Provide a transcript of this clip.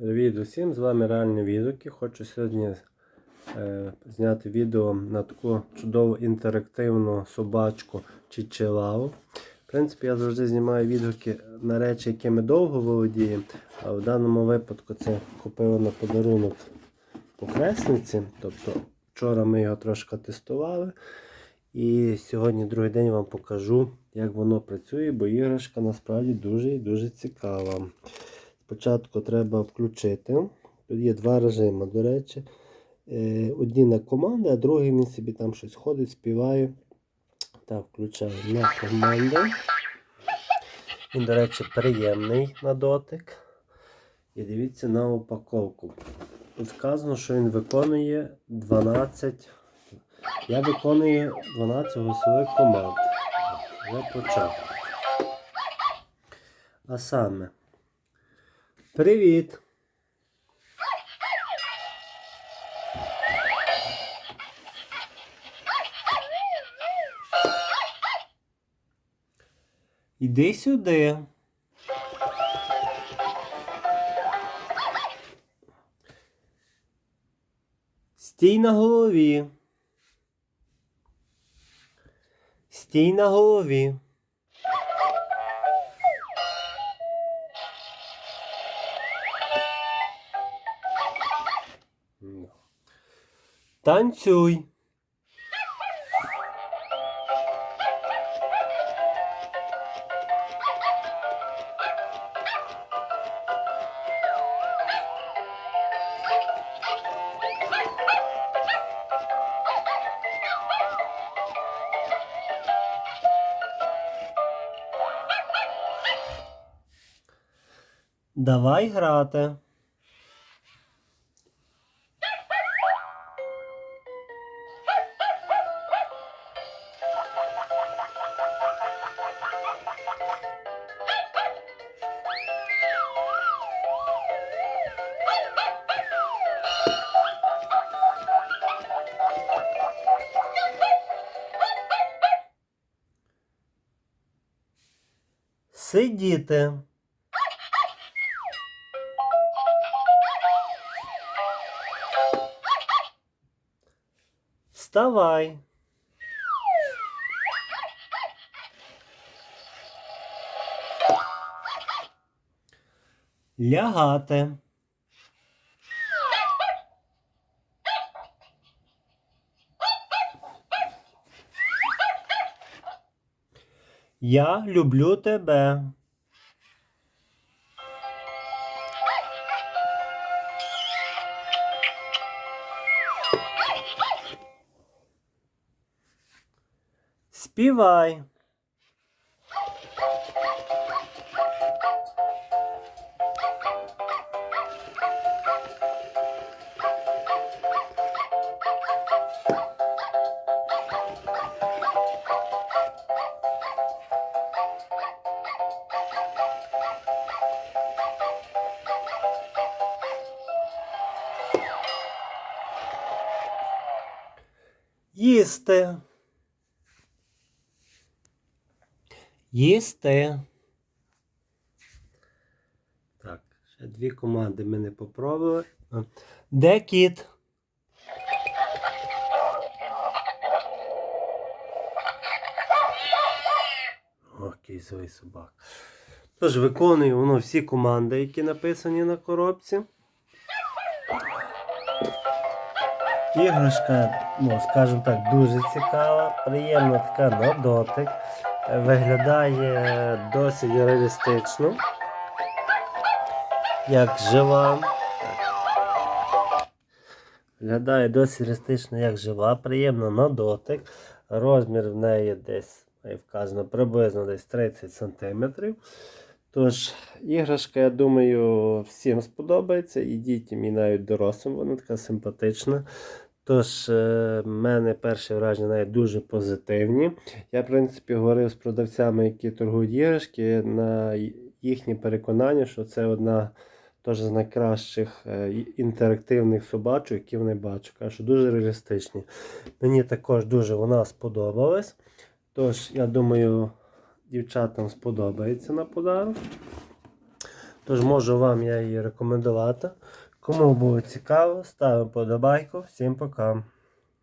Привіт усім, з вами Реальні відгуки. Хочу сьогодні е, зняти відео на таку чудову інтерактивну собачку чичилаву. В принципі, я завжди знімаю відгуки на речі, якими довго володію. А в даному випадку це купила на подарунок похресниці. Тобто вчора ми його трошки тестували. І сьогодні другий день вам покажу, як воно працює, бо іграшка насправді дуже і дуже цікава. Спочатку треба включити. Тут є два режими, до речі. Е, Одні на команди, а другий він собі там щось ходить, співає. Так, включаю на команду. Він, до речі, приємний на дотик. І дивіться на упаковку. Тут сказано, що він виконує 12. Я виконую 12 голосових команд. Вже почав. А саме. Привіт! Іди сюди. Стій на голові. Стій на голові. Танцюй. Давай грати. Сидіти. Вставай. Лягати. Я люблю тебе. Співай. Їсти. Їсти. Так, ще дві команди ми не попробували. Де кіт? Окей, свій собак. Тож виконує воно всі команди, які написані на коробці. Іграшка, ну, скажімо так, дуже цікава, приємна така на дотик. Е, Виглядає досить реалістично. Як жива. Виглядає досить реалістично, як жива, приємно на дотик. Розмір в неї десь має вказано приблизно десь 30 см. Тож, іграшка, я думаю, всім сподобається, і дітям, і навіть дорослим, вона така симпатична. Тож, е, в мене перші враження навіть дуже позитивні. Я, в принципі, говорив з продавцями, які торгують іграшки, на їхнє переконання, що це одна теж з найкращих е, інтерактивних собачок, які вони бачу. Кажу, дуже реалістичні. Мені також дуже вона сподобалась. Тож, я думаю, дівчатам сподобається на подарок. Тож можу вам я її рекомендувати. Кому було цікаво, ставимо подобайку. Всім пока.